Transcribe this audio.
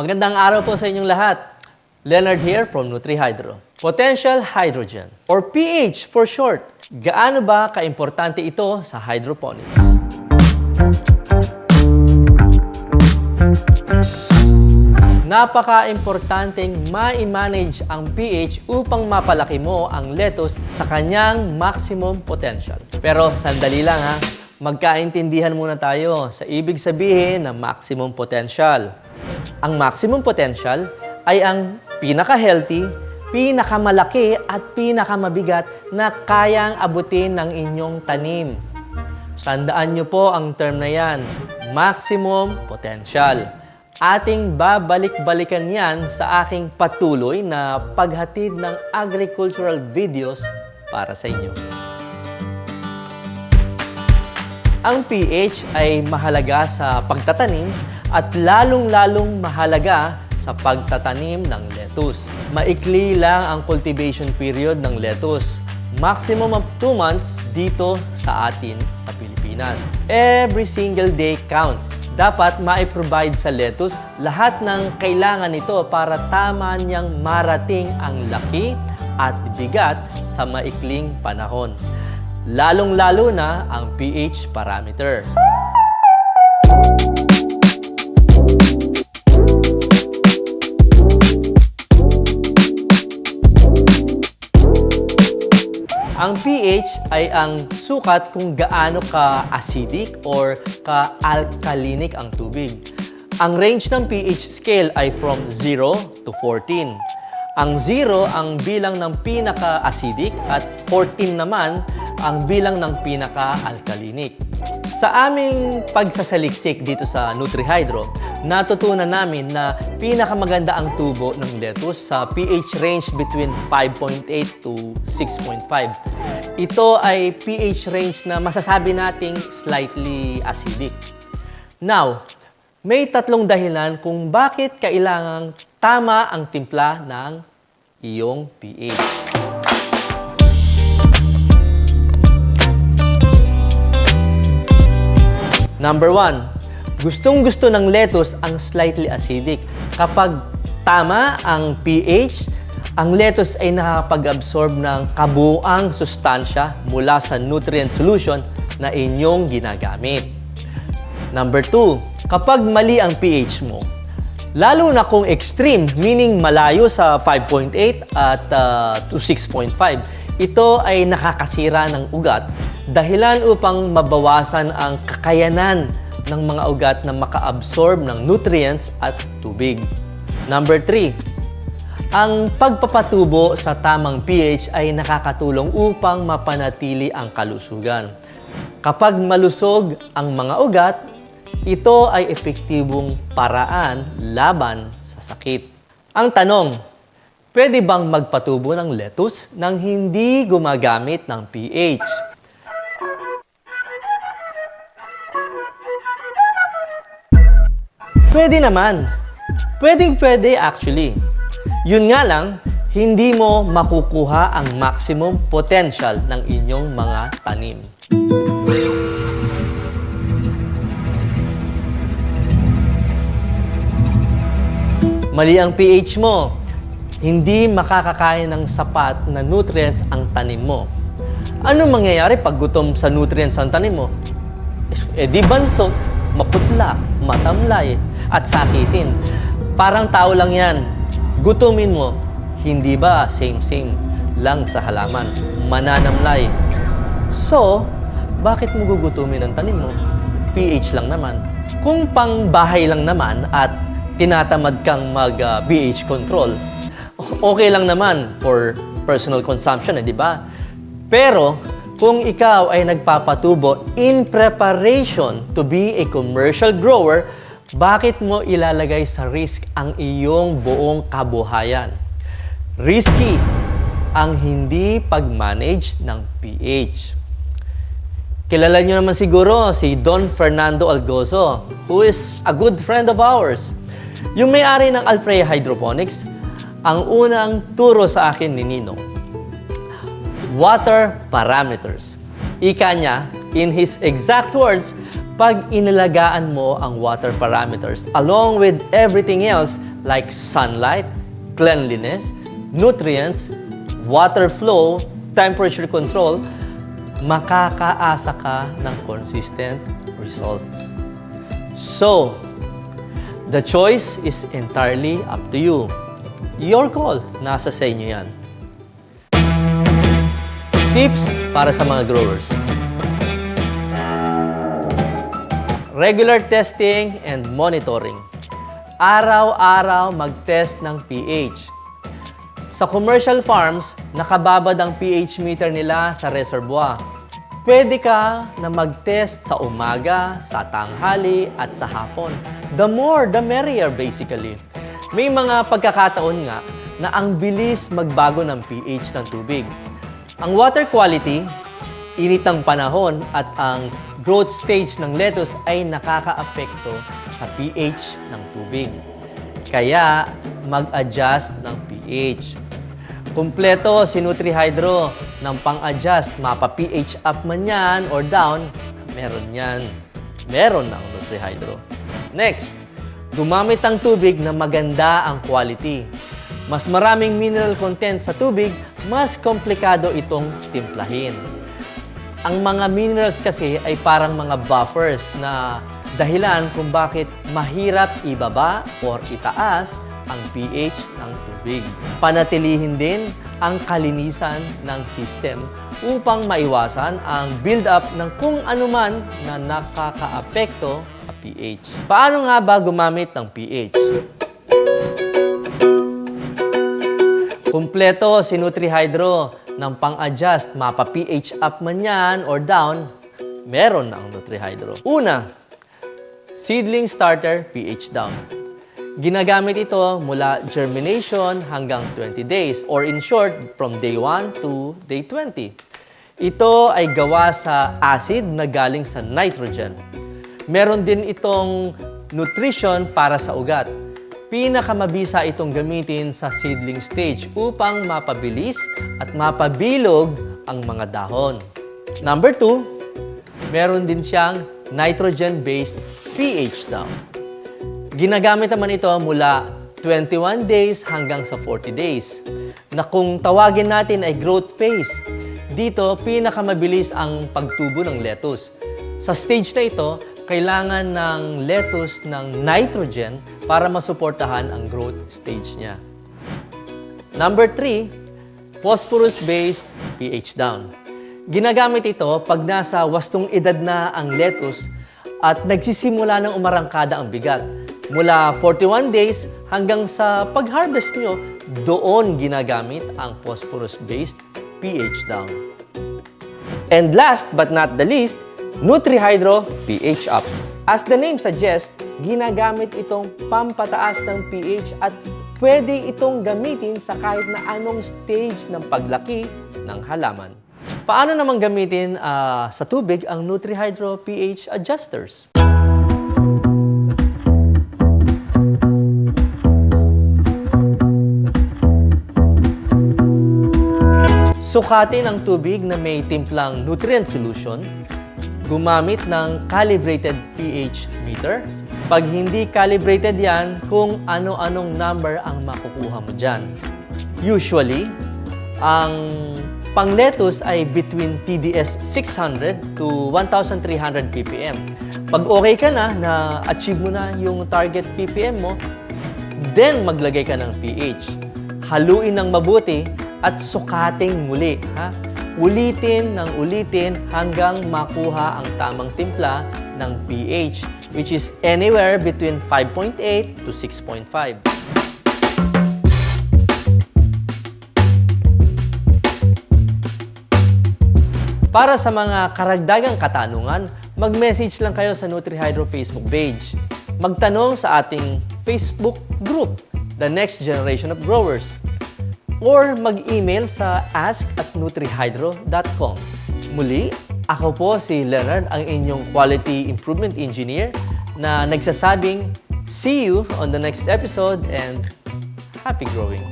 Magandang araw po sa inyong lahat. Leonard here from NutriHydro. Potential hydrogen or pH for short. Gaano ba kaimportante ito sa hydroponics? Napaka-importanteng ma-manage ang pH upang mapalaki mo ang lettuce sa kanyang maximum potential. Pero sandali lang ha, magkaintindihan muna tayo sa ibig sabihin ng maximum potential. Ang maximum potential ay ang pinaka-healthy, pinakamalaki at pinakamabigat na kayang abutin ng inyong tanim. Tandaan nyo po ang term na yan, maximum potential. Ating babalik-balikan yan sa aking patuloy na paghatid ng agricultural videos para sa inyo. Ang pH ay mahalaga sa pagtatanim at lalong-lalong mahalaga sa pagtatanim ng lettuce. Maikli lang ang cultivation period ng lettuce. Maximum of 2 months dito sa atin sa Pilipinas. Every single day counts. Dapat ma-provide sa lettuce lahat ng kailangan nito para tama niyang marating ang laki at bigat sa maikling panahon. Lalong-lalo na ang pH parameter. Ang pH ay ang sukat kung gaano ka-acidic or ka-alkalinic ang tubig. Ang range ng pH scale ay from 0 to 14. Ang 0 ang bilang ng pinaka-acidic at 14 naman ang bilang ng pinaka-alkalinic. Sa aming pagsasaliksik dito sa NutriHydro, natutunan namin na pinakamaganda ang tubo ng lettuce sa pH range between 5.8 to 6.5. Ito ay pH range na masasabi nating slightly acidic. Now, may tatlong dahilan kung bakit kailangang tama ang timpla ng iyong pH. Number one, gustong gusto ng lettuce ang slightly acidic. Kapag tama ang pH, ang lettuce ay nakakapag-absorb ng kabuang sustansya mula sa nutrient solution na inyong ginagamit. Number two, kapag mali ang pH mo, lalo na kung extreme, meaning malayo sa 5.8 at uh, to 6.5, ito ay nakakasira ng ugat dahilan upang mabawasan ang kakayanan ng mga ugat na maka-absorb ng nutrients at tubig. Number 3, ang pagpapatubo sa tamang pH ay nakakatulong upang mapanatili ang kalusugan. Kapag malusog ang mga ugat, ito ay epektibong paraan laban sa sakit. Ang tanong, pwede bang magpatubo ng lettuce nang hindi gumagamit ng pH? Pwede naman. Pwedeng pwede actually. Yun nga lang, hindi mo makukuha ang maximum potential ng inyong mga tanim. Mali ang pH mo. Hindi makakakain ng sapat na nutrients ang tanim mo. Ano mangyayari pag gutom sa nutrients ang tanim mo? Eh di bansot, maputla, matamlay, at sakitin. Parang tao lang yan. Gutumin mo, hindi ba same-same lang sa halaman? Mananamlay. So, bakit mo gugutumin ang tanim mo? pH lang naman. Kung pang bahay lang naman at tinatamad kang mag-pH control, okay lang naman for personal consumption, eh, di ba? Pero, kung ikaw ay nagpapatubo in preparation to be a commercial grower, bakit mo ilalagay sa risk ang iyong buong kabuhayan? Risky ang hindi pag-manage ng pH. Kilala nyo naman siguro si Don Fernando Algozo, who is a good friend of ours. Yung may-ari ng Alfrea Hydroponics, ang unang turo sa akin ni Nino. Water parameters. Ika niya, in his exact words, pag inalagaan mo ang water parameters along with everything else like sunlight, cleanliness, nutrients, water flow, temperature control, makakaasa ka ng consistent results. So, the choice is entirely up to you. Your call, nasa sa inyo yan. Tips para sa mga growers. Regular testing and monitoring. Araw-araw mag-test ng pH. Sa commercial farms, nakababad ang pH meter nila sa reservoir. Pwede ka na mag-test sa umaga, sa tanghali, at sa hapon. The more, the merrier basically. May mga pagkakataon nga na ang bilis magbago ng pH ng tubig. Ang water quality, init ng panahon at ang growth stage ng lettuce ay nakakaapekto sa pH ng tubig. Kaya mag-adjust ng pH. Kumpleto si NutriHydro ng pang-adjust, mapa-pH up man yan or down, meron yan. Meron ng NutriHydro. Next, gumamit ang tubig na maganda ang quality. Mas maraming mineral content sa tubig, mas komplikado itong timplahin. Ang mga minerals kasi ay parang mga buffers na dahilan kung bakit mahirap ibaba or itaas ang pH ng tubig. Panatilihin din ang kalinisan ng system upang maiwasan ang build-up ng kung anuman na nakakaapekto sa pH. Paano nga ba gumamit ng pH? Kumpleto si NutriHydro ng pang-adjust, mapa-pH up man yan or down, meron ang NutriHydro. Una, seedling starter pH down. Ginagamit ito mula germination hanggang 20 days or in short, from day 1 to day 20. Ito ay gawa sa acid na galing sa nitrogen. Meron din itong nutrition para sa ugat. Pinakamabisa itong gamitin sa seedling stage upang mapabilis at mapabilog ang mga dahon. Number 2, meron din siyang nitrogen-based pH down. Ginagamit naman ito mula 21 days hanggang sa 40 days na kung tawagin natin ay growth phase. Dito, pinakamabilis ang pagtubo ng lettuce. Sa stage na ito, kailangan ng lettuce ng nitrogen para masuportahan ang growth stage niya. Number 3, phosphorus-based pH down. Ginagamit ito pag nasa wastong edad na ang lettuce at nagsisimula ng umarangkada ang bigat. Mula 41 days hanggang sa pag-harvest nyo, doon ginagamit ang phosphorus-based pH down. And last but not the least, NutriHydro pH Up. As the name suggests, ginagamit itong pampataas ng pH at pwede itong gamitin sa kahit na anong stage ng paglaki ng halaman. Paano naman gamitin ah, sa tubig ang NutriHydro pH adjusters? Sukatin ang tubig na may timplang nutrient solution. Gumamit ng calibrated pH meter. Pag hindi calibrated yan, kung ano-anong number ang makukuha mo dyan. Usually, ang pang-lettuce ay between TDS 600 to 1,300 ppm. Pag okay ka na, na-achieve mo na yung target ppm mo, then maglagay ka ng pH. Haluin ng mabuti at sukating muli. Ha? Ulitin ng ulitin hanggang makuha ang tamang timpla ng pH, which is anywhere between 5.8 to 6.5. Para sa mga karagdagang katanungan, mag-message lang kayo sa NutriHydro Facebook page. Magtanong sa ating Facebook group, The Next Generation of Growers. Or mag-email sa ask at nutrihydro.com. Muli, ako po si Leonard, ang inyong Quality Improvement Engineer na nagsasabing, see you on the next episode and happy growing!